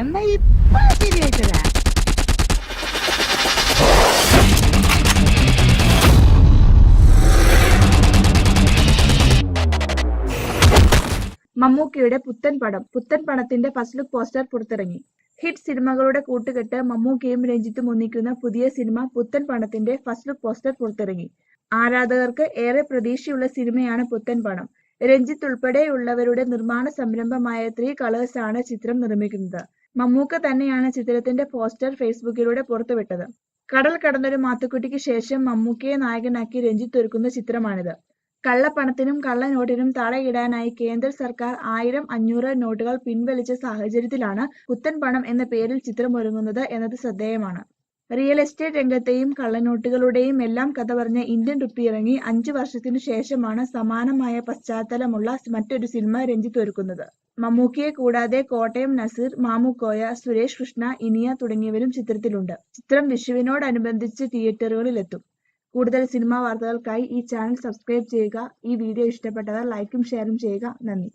എന്നാ ഇപ്പൊ ശരിയായിട്ടരാ മമ്മൂക്കയുടെ പുത്തൻ പടം പുത്തൻ പണത്തിന്റെ ഫസ്റ്റ് ലുക്ക് പോസ്റ്റർ പുറത്തിറങ്ങി. ഹിറ്റ് സിനിമകളുടെ കൂട്ടുകെട്ട് മമ്മൂക്കിയും രഞ്ജിത്തും ഒന്നിക്കുന്ന പുതിയ സിനിമ പുത്തൻ പണത്തിന്റെ ഫസ്റ്റ് ലുക്ക് പോസ്റ്റർ പുറത്തിറങ്ങി. ആരാധകർക്ക് ഏറെ പ്രതീക്ഷയുള്ള സിനിമയാണ് പുത്തൻ പണം. രഞ്ജിത്ത് ഉൾപ്പെടെയുള്ളവരുടെ നിർമ്മാണ സംരംഭമായ ത്രീ കളേഴ്സ് ആണ് ചിത്രം നിർമ്മിക്കുന്നത്. മമ്മൂക്ക തന്നെയാണ് ചിത്രത്തിന്റെ പോസ്റ്റർ ഫേസ്ബുക്കിലൂടെ പുറത്തുവിട്ടത്. കടൽ കടന്നൊരു മാത്തുക്കുട്ടിക്ക് ശേഷം മമ്മൂക്കയെ നായകനാക്കി രഞ്ജിത്ത് ഒരുക്കുന്ന ചിത്രമാണിത്. കള്ളപ്പണത്തിനും കള്ളനോട്ടിനും തടയിടാനായി കേന്ദ്ര സർക്കാർ ആയിരം അഞ്ഞൂറ് നോട്ടുകൾ പിൻവലിച്ച സാഹചര്യത്തിലാണ് പുത്തൻ പണം എന്ന പേരിൽ ചിത്രം ഒരുങ്ങുന്നത് എന്നത് ശ്രദ്ധേയമാണ്. റിയൽ എസ്റ്റേറ്റ് രംഗത്തെയും കള്ളനോട്ടുകളുടെയും എല്ലാം കഥ പറഞ്ഞ ഇന്ത്യൻ റുപ്പി ഇറങ്ങി അഞ്ചു വർഷത്തിനു ശേഷമാണ് സമാനമായ പശ്ചാത്തലമുള്ള മറ്റൊരു സിനിമ രഞ്ജിത്ത് ഒരുക്കുന്നത്. മമ്മൂക്കിയെ കൂടാതെ കോട്ടയം നസീർ മാമുക്കോയ സുരേഷ് കൃഷ്ണ ഇനിയ തുടങ്ങിയവരും ചിത്രത്തിലുണ്ട്. ചിത്രം വിഷുവിനോടനുബന്ധിച്ച് തിയേറ്ററുകളിലെത്തും. കൂടുതൽ സിനിമാ വാർത്തകൾക്കായി ഈ ചാനൽ സബ്സ്ക്രൈബ് ചെയ്യുക. ഈ വീഡിയോ ഇഷ്ടപ്പെട്ടവർ ലൈക്കും ഷെയറും ചെയ്യുക. നന്ദി.